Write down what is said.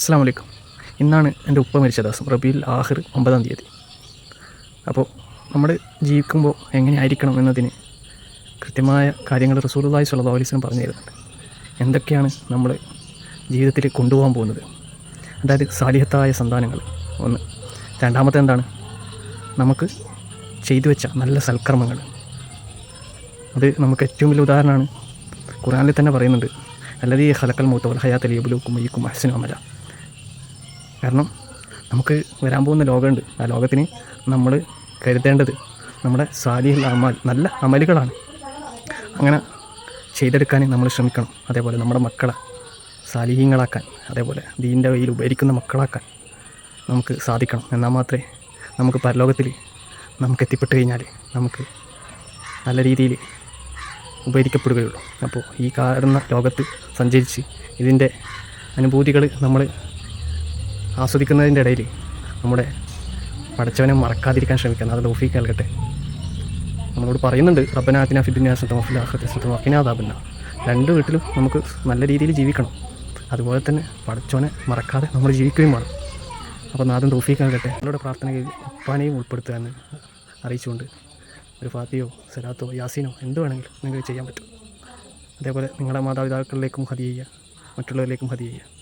അസ്സാം വലൈക്കും ഇന്നാണ് എന്റെ ഉപ്പ മരിച്ച ദിവസം റബീൽ ആഹിർ ഒമ്പതാം തീയതി. അപ്പോൾ നമ്മൾ ജീവിക്കുമ്പോൾ എങ്ങനെയായിരിക്കണം എന്നതിന് കൃത്യമായ കാര്യങ്ങൾ റസൂലുള്ളാഹി സ്വല്ലല്ലാഹു അലൈഹി വസല്ലം പറഞ്ഞു തരുന്നുണ്ട്. എന്തൊക്കെയാണ് നമ്മൾ ജീവിതത്തിൽ കൊണ്ടുപോകാൻ പോകുന്നത്? അതായത് സാലിഹത്തായ സന്താനങ്ങൾ. ഒന്ന്. രണ്ടാമത്തെ എന്താണ്? നമുക്ക് ചെയ്തു വെച്ച നല്ല സൽക്കർമ്മങ്ങൾ. അത് നമുക്ക് ഏറ്റവും വലിയ ഉദാഹരണമാണ്. ഖുറാനിൽ തന്നെ പറയുന്നുണ്ട് അല്ലതീ ഹലക്കൽ മൂത്തവൽ ഹയാത്തലിയബുലൂക്കും മയ്യക്കും അഹ്സനും അമല. കാരണം നമുക്ക് വരാൻ പോകുന്ന ലോകമുണ്ട്. ആ ലോകത്തിന് നമ്മൾ കരുതേണ്ടത് നമ്മുടെ സാലിഹ് അമാൽ നല്ല അമലുകളാണ്. അങ്ങനെ ചെയ്തെടുക്കാൻ നമ്മൾ ശ്രമിക്കണം. അതേപോലെ നമ്മുടെ മക്കളെ സാലിഹ്യങ്ങളാക്കാൻ അതേപോലെ ദീന്റെ വഴിയിൽ ഉപകരിക്കുന്ന മക്കളാക്കാൻ നമുക്ക് സാധിക്കണം. എന്നാൽ മാത്രമേ നമുക്ക് പരലോകത്തിൽ നമുക്ക് എത്തിപ്പെട്ട് കഴിഞ്ഞാൽ നമുക്ക് നല്ല രീതിയിൽ ഉപകരിക്കപ്പെടുകയുള്ളൂ. അപ്പോൾ ഈ കാരണ ലോകത്ത് സഞ്ചരിച്ച് ഇതിന്റെ അനുഭൂതികൾ നമ്മൾ ആസ്വദിക്കുന്നതിന്റെ ഇടയിൽ നമ്മുടെ പഠിച്ചവനെ മറക്കാതിരിക്കാൻ ശ്രമിക്കണം അത് ലോഫി കേൾക്കട്ടെ നമ്മളോട് പറയുന്നുണ്ട് റബ്ബനാത്തിന ഫിദ്ദുന്യാസത്തമഫിലാഹത്തിനാദാബന്ന രണ്ട് വീട്ടിലും നമുക്ക് നല്ല രീതിയിൽ ജീവിക്കണം. അതുപോലെ തന്നെ പഠിച്ചവനെ മറക്കാതെ നമ്മൾ ജീവിക്കുകയും വേണം. അപ്പോൾ നാദം കേൾക്കട്ടെ നമ്മളുടെ പ്രാർത്ഥനയിൽ ഉപ്പാനെയും ഉൾപ്പെടുത്തുക എന്ന് അറിയിച്ചുകൊണ്ട് ഒരു ഫാത്തിയോ സലാത്തോ യാസീനോ എന്ത് വേണമെങ്കിലും നിങ്ങൾക്ക് ചെയ്യാൻ പറ്റും. അതേപോലെ നിങ്ങളുടെ മാതാപിതാക്കളിലേക്കും ഹതി ചെയ്യുക മറ്റുള്ളവരിലേക്കും ഹതി ചെയ്യുക.